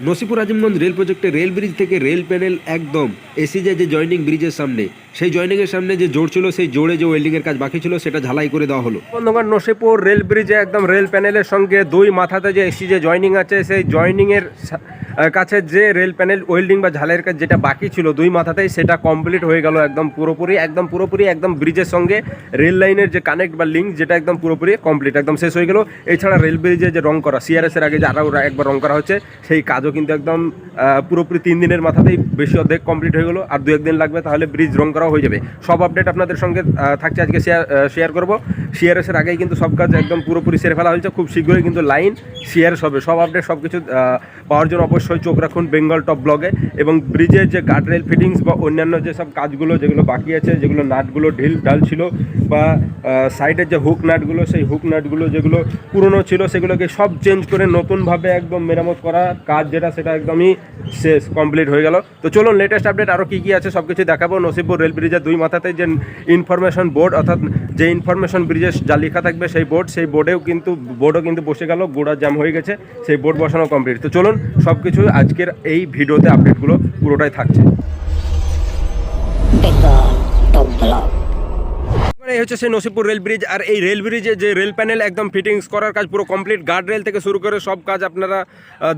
Nasipur Azimganj rail প্রজেক্টে rail bridge থেকে rail panel একদম এসি যে জয়নিং ব্রিজের সামনে। সেই জয়নিংয়ের সামনে যে জোর ছিল, সেই জোরে যে ওয়েল্ডিংয়ের কাজ বাকি ছিল, সেটা ঝালাই করে দেওয়া হলো। বন্ধুগণ, নসিপুর রেল ব্রিজে একদম রেল প্যানেলের সঙ্গে দুই মাথাতে যে এসি যে জয়নিং আছে, সেই জয়নিংয়ের কাছে যে রেল প্যানেল ওয়েল্ডিং বা ঝালের কাজ যেটা বাকি ছিল দুই মাথাতেই, সেটা কমপ্লিট হয়ে গেল একদম পুরোপুরি একদম পুরোপুরি, একদম ব্রিজের সঙ্গে রেল লাইনের যে কানেক্ট বা লিঙ্ক যেটা একদম পুরোপুরি কমপ্লিট একদম শেষ হয়ে গেল। এছাড়া রেল ব্রিজে যে রং করা সিআরএস এর আগে যে আরও একবার রং করা হচ্ছে, সেই কাজও কিন্তু একদম পুরোপুরি তিন দিনের মাথাতেই বেশি অর্ধেক কমপ্লিট হয়ে গেলো। আর দু একদিন লাগবে, তাহলে ব্রিজ রং করা হয়ে যাবে। সব আপডেট আপনাদের সঙ্গে থাকছে আজকে শেয়ার শেয়ার করব। সিআরএস এর আগেই কিন্তু সব কাজ একদম পুরোপুরি সেরে ফেলা হয়েছে। খুব শীঘ্রই কিন্তু লাইন সিআরএস হবে। সব আপডেট সব কিছু পাওয়ার জন্য অবশ্যই চোখ রাখুন বেঙ্গল টপ ব্লগে এবং ব্রিজের যে গার্ডরেল ফিটিংস বা অন্যান্য যেসব কাজগুলো যেগুলো বাকি আছে, যেগুলো নাটগুলো ঢিল ঢাল ছিল বা সাইডের যে হুক নাটগুলো সেই হুক নাটগুলো যেগুলো পুরনো ছিল, সেগুলোকে সব চেঞ্জ করে নতুনভাবে একদম মেরামত করা কাজ যেটা, সেটা একদমই শেষ কমপ্লিট হয়ে গেল। তো চলুন লেটেস্ট আপডেট আরও কী কী আছে সব কিছু দেখাবো। নসিবপুর রেল ব্রিজের দুই মাথাতে যে ইনফরমেশন বোর্ড অর্থাৎ যে ইনফরমেশন ব্রিজের যা লেখা থাকবে সেই বোর্ড সেই বোর্ডেও কিন্তু বোর্ডও কিন্তু বসে গেল গোড়া জ্যাম হয়ে গেছে, সেই বোর্ড বসানো কমপ্লিট তো চলুন সব কিছু আজকের এই ভিডিওতে আপডেটগুলো পুরোটাই থাকছে। Bengal Top Blog. এই হচ্ছে সেই নসিপুর রেল ব্রিজ আর এই রেল ব্রিজে যে রেল প্যানেল একদম ফিটিংস করার কাজ পুরো কমপ্লিট গার্ড রেল থেকে শুরু করে সব কাজ আপনারা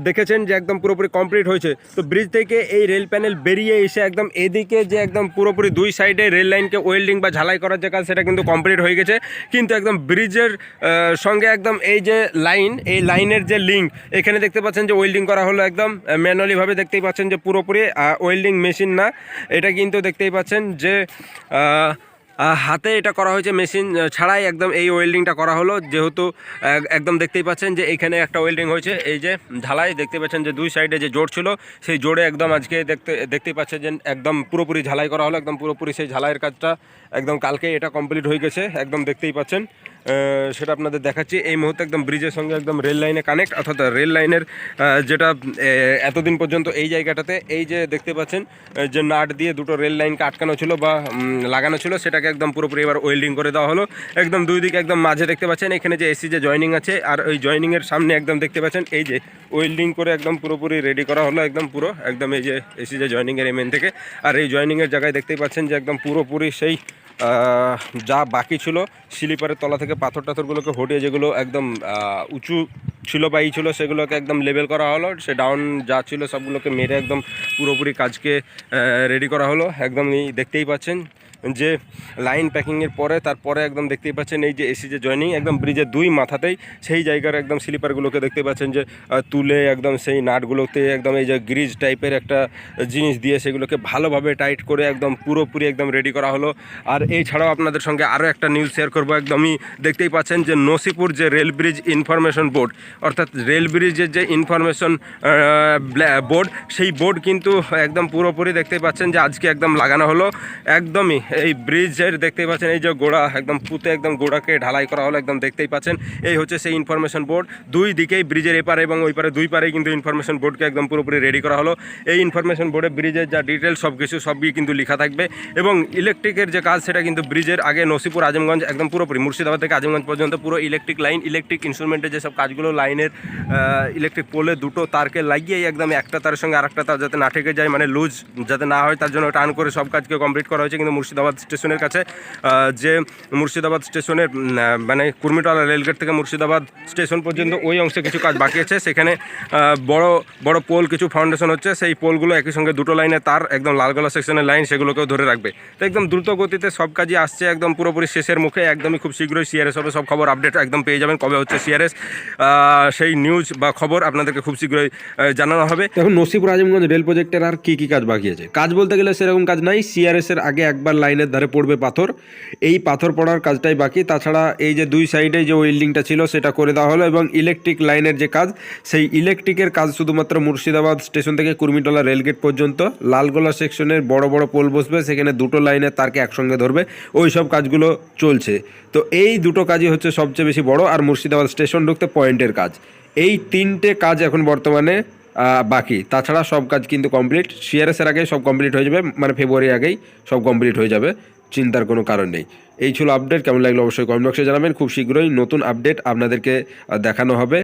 দেখেছেন যে একদম পুরোপুরি কমপ্লিট হয়েছে। তো ব্রিজ থেকে এই রেল প্যানেল বেরিয়ে এসে একদম এদিকে যে একদম পুরোপুরি দুই সাইডে রেল লাইনকে ওয়েল্ডিং বা ঝালাই করার যে কাজ, সেটা কিন্তু কমপ্লিট হয়ে গেছে। কিন্তু একদম ব্রিজের সঙ্গে একদম এই যে লাইন এই লাইনের যে লিঙ্ক এখানে দেখতে পাচ্ছেন যে ওয়েল্ডিং করা হলো একদম ম্যানুয়ালিভাবে দেখতেই পাচ্ছেন যে পুরোপুরি ওয়েল্ডিং মেশিন না। এটা কিন্তু দেখতেই পাচ্ছেন যে হাতে এটা করা হয়েছে মেশিন ছাড়াই একদম এই ওয়েল্ডিংটা করা হলো। যেহেতু একদম দেখতেই পাচ্ছেন যে এখানে একটা ওয়েল্ডিং হয়েছে। এই যে ঝালাই দেখতে পাচ্ছেন যে দুই সাইডে যে জোর ছিল, সেই জোরে একদম আজকে দেখতে, দেখতেই পাচ্ছেন যে একদম পুরোপুরি ঝালাই করা হলো, একদম পুরোপুরি সেই ঝালাইয়ের কাজটা একদম কালকে এটা কমপ্লিট হয়ে গেছে। একদম দেখতেই পাচ্ছেন। সেটা আপনাদের দেখাচ্ছি। এই মুহূর্তে একদম ব্রিজের সঙ্গে একদম রেল লাইনে কানেক্ট অর্থাৎ রেল লাইনের যেটা এতদিন পর্যন্ত এই জায়গাটাতে, এই যে দেখতে পাচ্ছেন যে নাট দিয়ে দুটো রেল লাইনকে আটকানো ছিল বা লাগানো ছিল, সেটাকে একদম পুরোপুরি এবার ওয়েল্ডিং করে দেওয়া হলো। একদম দুই দিকে একদম মাঝে দেখতে পাচ্ছেন, এখানে যে এসি যে জয়নিং আছে, আর ওই জয়নিংয়ের সামনে একদম দেখতে পাচ্ছেন, এই যে ওয়েল্ডিং করে একদম পুরোপুরি রেডি করা হলো, একদম পুরো, একদম এই যে এসি যে জয়নিংয়ের এমএন থেকে। আর এই জয়নিংয়ের জায়গায় দেখতেই পাচ্ছেন যে একদম পুরোপুরি সেই যা বাকি ছিল, স্লিপারের তলা থেকে পাথর টাথরগুলোকে হটিয়ে যেগুলো একদম উঁচু ছিল বা ছিল, সেগুলোকে একদম লেবেল করা হলো। সে ডাউন যা ছিল সবগুলোকে মেরে একদম পুরোপুরি কাজকে রেডি করা হলো। একদম দেখতেই পাচ্ছেন। যে লাইন প্যাকিংয়ের পরে তারপরে একদম দেখতেই পাচ্ছেন এই যে এসি যে জয়নিং, একদম ব্রিজের দুই মাথাতেই সেই জায়গার একদম স্লিপারগুলোকে দেখতে পাচ্ছেন যে তুলে একদম সেই নাটগুলোতে একদম এই যে গ্রিজ টাইপের একটা জিনিস দিয়ে সেগুলোকে ভালোভাবে টাইট করে একদম পুরোপুরি একদম রেডি করা হলো। আর এছাড়াও আপনাদের সঙ্গে আরও একটা নিউজ শেয়ার করব, একদমই দেখতেই পাচ্ছেন যে নসিপুর যে রেল ব্রিজ ইনফরমেশন বোর্ড অর্থাৎ রেল ব্রিজের যে ইনফরমেশন বোর্ড সেই বোর্ড কিন্তু একদম পুরোপুরি দেখতেই পাচ্ছেন যে আজকে একদম লাগানো হলো। একদমই এই ব্রিজের দেখতেই পাচ্ছেন, এই যে গোড়া, একদম পুঁতে একদম গোড়াকে ঢালাই করা হলো, একদম দেখতেই পাচ্ছেন। এই হচ্ছে সেই ইনফরমেশন বোর্ড দুই দিকেই ব্রিজের এপারে এবং ওই পারে দুই পারেই কিন্তু ইনফরমেশন বোর্ডকে একদম পুরোপুরি রেডি করা হলো। এই ইনফরমেশন বোর্ডে ব্রিজের যা ডিটেল সব কিছু সবই কিন্তু লেখা থাকবে। এবং ইলেকট্রিকের যে কাজ, সেটা কিন্তু ব্রিজের আগে নসিপুর, আজমগঞ্জ, একদম পুরোপুরি মুর্শিদাবাদ থেকে আজমগঞ্জ পর্যন্ত পুরো ইলেকট্রিক লাইন ইলেকট্রিক ইনস্ট্রুমেন্টের যেসব কাজগুলো লাইনের ইলেকট্রিক পোলে দুটো তারকে লাগিয়েই একদম একটা তারের সঙ্গে আরেকটা তার যাতে না ঠেকে যায় মানে লুজ যাতে না হয়, তার জন্য টান করে সব কাজকে কমপ্লিট করা হয়েছে। কিন্তু মুর্শিদাবাদ স্টেশনের কাছে যে মুর্শিদাবাদ স্টেশনের মানে কুর্মিটলা রেলগেট থেকে মুর্শিদাবাদ স্টেশন পর্যন্ত ওই অংশে কিছু কাজ বাকি আছে। সেখানে বড় বড় পোল কিছু ফাউন্ডেশন হচ্ছে। সেই পোলগুলো একই সঙ্গে দুটো লাইনে তার, একদম লালগোলা সেকশনের লাইন সেগুলোকেও ধরে রাখবে। তো একদম দ্রুত গতিতে সব কাজই আসছে একদম পুরোপুরি শেষের মুখে। একদমই খুব শীঘ্রই সিআরএস হবে। সব খবর আপডেট একদম পেয়ে যাবেন কবে হচ্ছে সিআরএস সেই নিউজ বা খবর আপনাদেরকে খুব শীঘ্রই জানানো হবে। এখন নসিপুর আজিমগঞ্জ রেল প্রজেক্টের আর কি কি কাজ বাকি আছে? কাজ বলতে গেলে সেরকম কাজ নাই। সিআরএস এর আগে একবার লাইনের ধারে পড়বে পাথর। এই পাথর পড়ার কাজটাই বাকি। তাছাড়া এই যে দুই সাইডে যে ওয়েল্ডিংটা ছিল, সেটা করে দেওয়া হলো এবং ইলেকট্রিক লাইনের যে কাজ, সেই ইলেকট্রিকের কাজ শুধুমাত্র মুর্শিদাবাদ স্টেশন থেকে কুর্মিটলা রেলগেট পর্যন্ত। লালগোলা সেকশনের বড় বড় পোল বসবে, সেখানে দুটো লাইনের তারকে একসঙ্গে ধরবে। ওই সব কাজগুলো চলছে। তো এই দুটো কাজই হচ্ছে সবচেয়ে বেশি বড়। আর মুর্শিদাবাদ স্টেশন ঢুকতে পয়েন্টের কাজ। এই তিনটে কাজ এখন বর্তমানে বাকি। তাছাড়া সব কাজ কিন্তু কমপ্লিট সিআরএসের আগেই আগে সব কমপ্লিট হয়ে যাবে মানে ফেব্রুয়ারি আগেই সব কমপ্লিট হয়ে যাবে, চিন্তার কোনো কারণ নেই। এই ছিল আপডেট কেমন লাগল অবশ্যই কমেন্ট বক্সে জানাবেন। খুব শীঘ্রই নতুন আপডেট আপনাদেরকে দেখানো হবে।